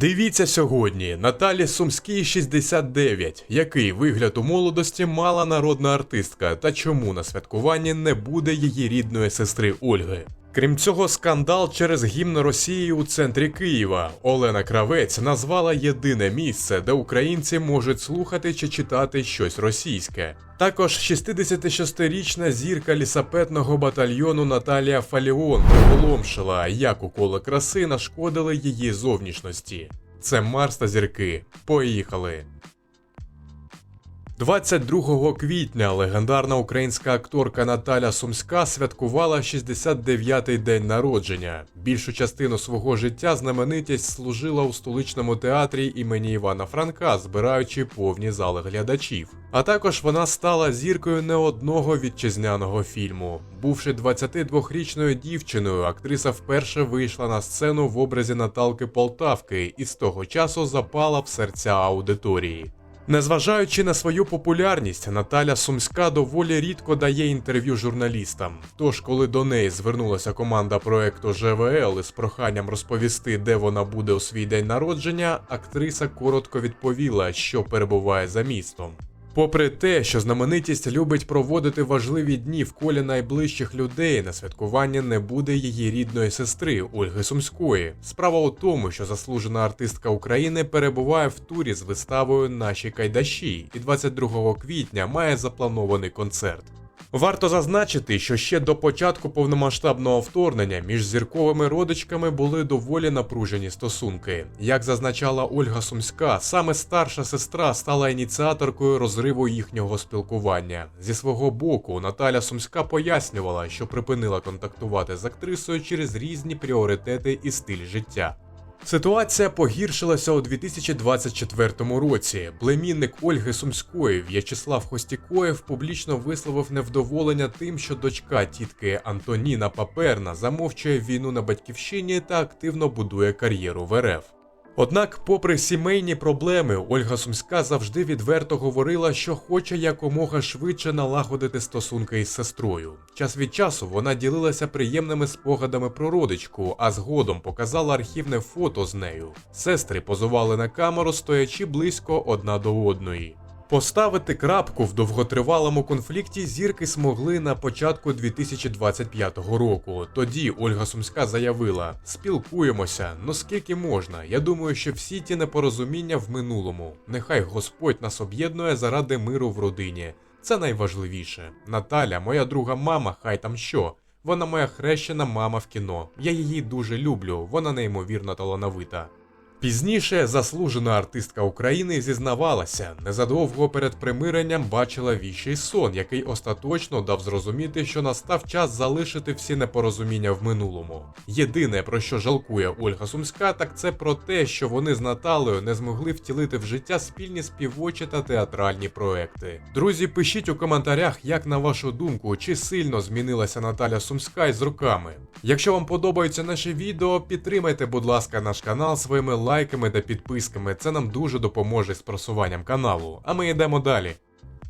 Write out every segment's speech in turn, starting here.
Дивіться сьогодні Наталі Сумській 69. Який вигляд у молодості мала народна артистка та чому на святкуванні не буде її рідної сестри Ольги? Крім цього, скандал через гімн Росії у центрі Києва. Олена Кравець назвала єдине місце, де українці можуть слухати чи читати щось російське. Також 66-річна зірка лісапетного батальйону Наталія Фаліон приголомшила, як уколи краси нашкодили її зовнішності. Це Марс та зірки. Поїхали! 22 квітня легендарна українська акторка Наталя Сумська святкувала 69-й день народження. Більшу частину свого життя знаменитість служила у столичному театрі імені Івана Франка, збираючи повні зали глядачів. А також вона стала зіркою не одного вітчизняного фільму. Бувши 22-річною дівчиною, актриса вперше вийшла на сцену в образі Наталки Полтавки і з того часу запала в серця аудиторії. Незважаючи на свою популярність, Наталя Сумська доволі рідко дає інтерв'ю журналістам. Тож, коли до неї звернулася команда проекту ЖВЛ із проханням розповісти, де вона буде у свій день народження, актриса коротко відповіла, що перебуває за містом. Попри те, що знаменитість любить проводити важливі дні в колі найближчих людей, на святкування не буде її рідної сестри Ольги Сумської. Справа у тому, що заслужена артистка України перебуває в турі з виставою Наші кайдаші і 22 квітня має запланований концерт. Варто зазначити, що ще до початку повномасштабного вторгнення між зірковими родичками були доволі напружені стосунки. Як зазначала Ольга Сумська, саме старша сестра стала ініціаторкою розриву їхнього спілкування. Зі свого боку, Наталя Сумська пояснювала, що припинила контактувати з актрисою через різні пріоритети і стиль життя. Ситуація погіршилася у 2024 році. Племінник Ольги Сумської В'ячеслав Хостікоєв публічно висловив невдоволення тим, що дочка тітки Антоніна Паперна замовчує війну на батьківщині та активно будує кар'єру в РФ. Однак, попри сімейні проблеми, Ольга Сумська завжди відверто говорила, що хоче якомога швидше налагодити стосунки із сестрою. Час від часу вона ділилася приємними спогадами про родичку, а згодом показала архівне фото з нею. Сестри позували на камеру, стоячи близько одна до одної. Поставити крапку в довготривалому конфлікті зірки змогли на початку 2025 року. Тоді Ольга Сумська заявила: спілкуємося, ну скільки можна. Я думаю, що всі ті непорозуміння в минулому. Нехай Господь нас об'єднує заради миру в родині. Це найважливіше. Наталя, моя друга мама, хай там що. Вона моя хрещена мама в кіно. Я її дуже люблю, вона неймовірно талановита. Пізніше заслужена артистка України зізнавалася, незадовго перед примиренням бачила віщий сон, який остаточно дав зрозуміти, що настав час залишити всі непорозуміння в минулому. Єдине про що жалкує Ольга Сумська, так це про те, що вони з Наталею не змогли втілити в життя спільні співочі та театральні проекти. Друзі, пишіть у коментарях, як на вашу думку, чи сильно змінилася Наталя Сумська із роками. Якщо вам подобаються наші відео, підтримайте, будь ласка, наш канал своїми лайками та підписками. Це нам дуже допоможе з просуванням каналу. А ми йдемо далі.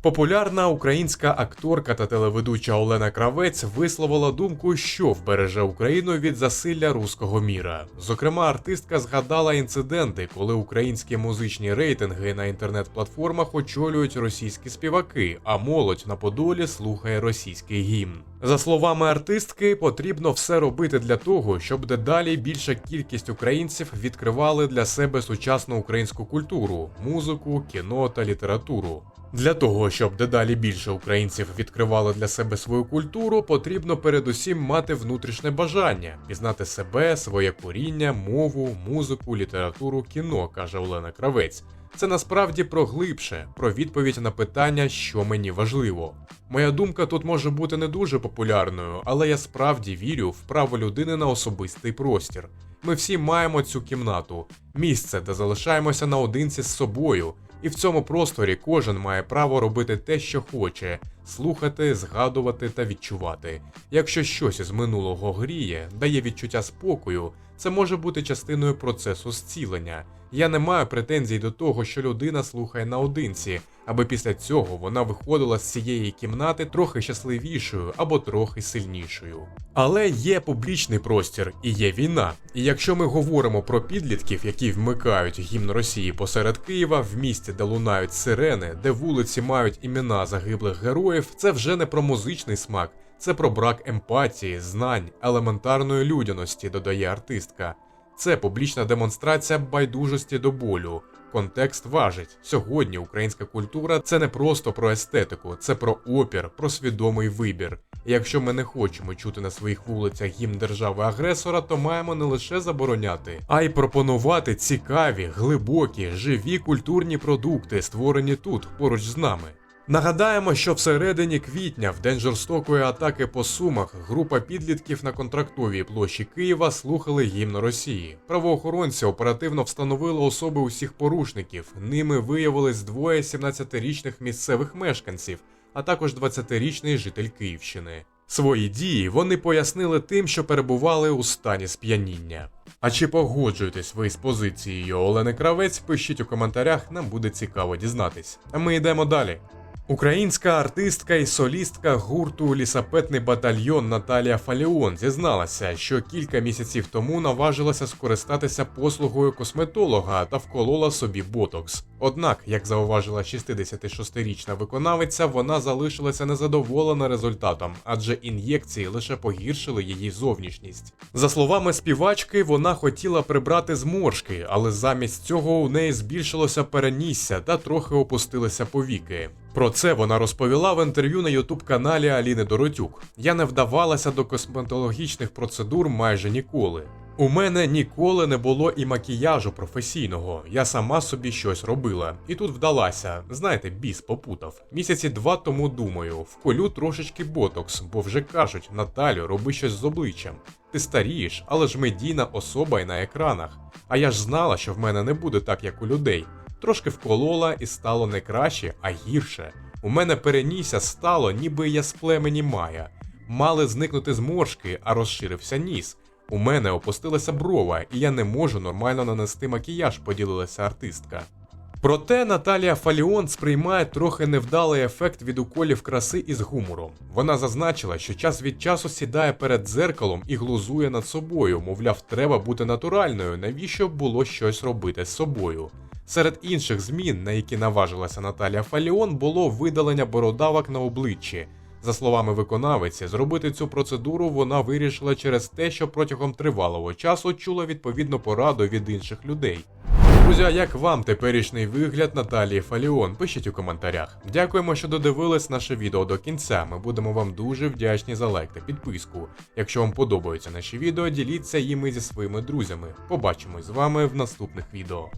Популярна українська акторка та телеведуча Олена Кравець висловила думку, що вбереже Україну від засилля руського міра. Зокрема, артистка згадала інциденти, коли українські музичні рейтинги на інтернет-платформах очолюють російські співаки, а молодь на Подолі слухає російський гімн. За словами артистки, потрібно все робити для того, щоб дедалі більша кількість українців відкривали для себе сучасну українську культуру, музику, кіно та літературу. Для того, щоб дедалі більше українців відкривали для себе свою культуру, потрібно передусім мати внутрішнє бажання, пізнати себе, своє коріння, мову, музику, літературу, кіно, каже Олена Кравець. Це насправді про глибше, про відповідь на питання, що мені важливо. Моя думка тут може бути не дуже популярною, але я справді вірю в право людини на особистий простір. Ми всі маємо цю кімнату, місце, де залишаємося наодинці з собою. І в цьому просторі кожен має право робити те, що хоче, слухати, згадувати та відчувати. Якщо щось із минулого гріє, дає відчуття спокою, це може бути частиною процесу зцілення. Я не маю претензій до того, що людина слухає наодинці, аби після цього вона виходила з цієї кімнати трохи щасливішою або трохи сильнішою. Але є публічний простір і є війна. І якщо ми говоримо про підлітків, які вмикають гімн Росії посеред Києва, в місті, де лунають сирени, де вулиці мають імена загиблих героїв, це вже не про музичний смак, це про брак емпатії, знань, елементарної людяності, додає артистка. Це публічна демонстрація байдужості до болю. Контекст важить. Сьогодні українська культура це не просто про естетику, це про опір, про свідомий вибір. Якщо ми не хочемо чути на своїх вулицях гімн держави-агресора, то маємо не лише забороняти, а й пропонувати цікаві, глибокі, живі культурні продукти, створені тут, поруч з нами. Нагадаємо, що всередині квітня, в день жорстокої атаки по сумах, група підлітків на контрактовій площі Києва слухали гімн Росії. Правоохоронці оперативно встановили особи усіх порушників. Ними виявились двоє 17-річних місцевих мешканців, а також 20-річний житель Київщини. Свої дії вони пояснили тим, що перебували у стані сп'яніння. А чи погоджуєтесь ви з позицією Олени Кравець? Пишіть у коментарях, нам буде цікаво дізнатись. А ми йдемо далі. Українська артистка і солістка гурту Лісапетний батальйон Наталія Фаліон зізналася, що кілька місяців тому наважилася скористатися послугою косметолога та вколола собі ботокс. Однак, як зауважила 66-річна виконавиця, вона залишилася незадоволена результатом, адже ін'єкції лише погіршили її зовнішність. За словами співачки, вона хотіла прибрати зморшки, але замість цього у неї збільшилося перенісся та трохи опустилися повіки. Про це вона розповіла в інтерв'ю на ютуб каналі Аліни Доротюк. Я не вдавалася до косметологічних процедур майже ніколи. У мене ніколи не було і макіяжу професійного. Я сама собі щось робила. І тут вдалася. Знаєте, біс попутав. Місяці два тому думаю, вколю трошечки ботокс, бо вже кажуть, Наталю, роби щось з обличчям. Ти старієш, але ж медійна особа й на екранах. А я ж знала, що в мене не буде так, як у людей. Трошки вколола і стало не краще, а гірше. У мене перенісся стало, ніби я з племені Мая. Мали зникнути зморшки, а розширився ніс. У мене опустилася брова, і я не можу нормально нанести макіяж, поділилася артистка. Проте Наталія Фаліон сприймає трохи невдалий ефект від уколів краси із гумором. Вона зазначила, що час від часу сідає перед дзеркалом і глузує над собою, мовляв, треба бути натуральною, навіщо було щось робити з собою. Серед інших змін, на які наважилася Наталія Фаліон, було видалення бородавок на обличчі. За словами виконавиці, зробити цю процедуру вона вирішила через те, що протягом тривалого часу чула відповідну пораду від інших людей. Друзі, а як вам теперішній вигляд Наталії Фаліон? Пишіть у коментарях. Дякуємо, що додивились наше відео до кінця. Ми будемо вам дуже вдячні за лайк та підписку. Якщо вам подобаються наші відео, діліться їми зі своїми друзями. Побачимось з вами в наступних відео.